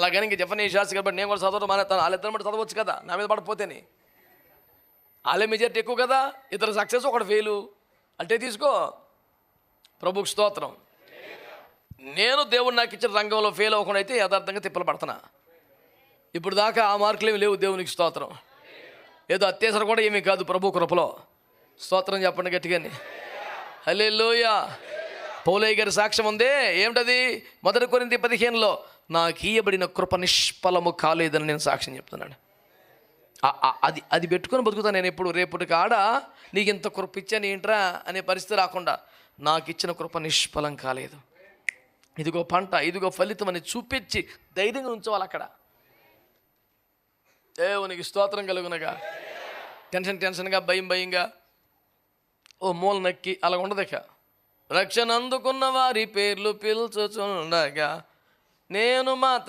అలాగని ఇంక జఫనీ శాస్త్రి కాబట్టి నేను కూడా చదవడం మానేస్తాను వాళ్ళిద్దరు బట్టి చదవచ్చు కదా నా మీద పడకపోతేనే వాళ్ళే మెజార్టీ ఎక్కువ కదా ఇద్దరు సక్సెస్ ఒకటి ఫెయిలు. అంటే తీసుకో ప్రభుకు స్తోత్రం. నేను దేవుడు నాకు ఇచ్చిన రంగంలో ఫెయిల్ అవ్వకుండా అయితే యథార్థంగా తిప్పలు పడుతున్నా. ఇప్పుడు దాకా ఆ మార్కులు ఏమి లేవు దేవునికి స్తోత్రం. ఏదో అత్యవసరం కూడా ఏమీ కాదు ప్రభు కృపలో. స్తోత్రం చెప్పండి గట్టిగాని. హలే లోయ పౌలయ్య గారి సాక్ష్యం ఉందే? ఏమిటది? మొదటి కొరింది పదిహేనులో నాకు ఇయ్యబడిన కృప నిష్ఫలము కాలేదని నేను సాక్ష్యం చెప్తున్నాను. అది అది పెట్టుకొని బతుకుతాను నేను ఎప్పుడు? రేపటి కాడ నీకు ఇంత కృప ఇచ్చాను ఏంట్రా అనే పరిస్థితి రాకుండా నాకు ఇచ్చిన కృప నిష్ఫలం కాలేదు. ఇదిగో పంట ఇదిగో ఫలితం అని చూపించి ధైర్యంగా ఉంచవాలి అక్కడ. దేవునికి స్తోత్రం కలుగునగా. టెన్షన్ టెన్షన్గా భయం భయంగా. ఓ మూల నక్కి అలా ఉండదు రక్షణ అందుకున్న వారి పేర్లు పిలుచుచుండగా నేను మాత్రం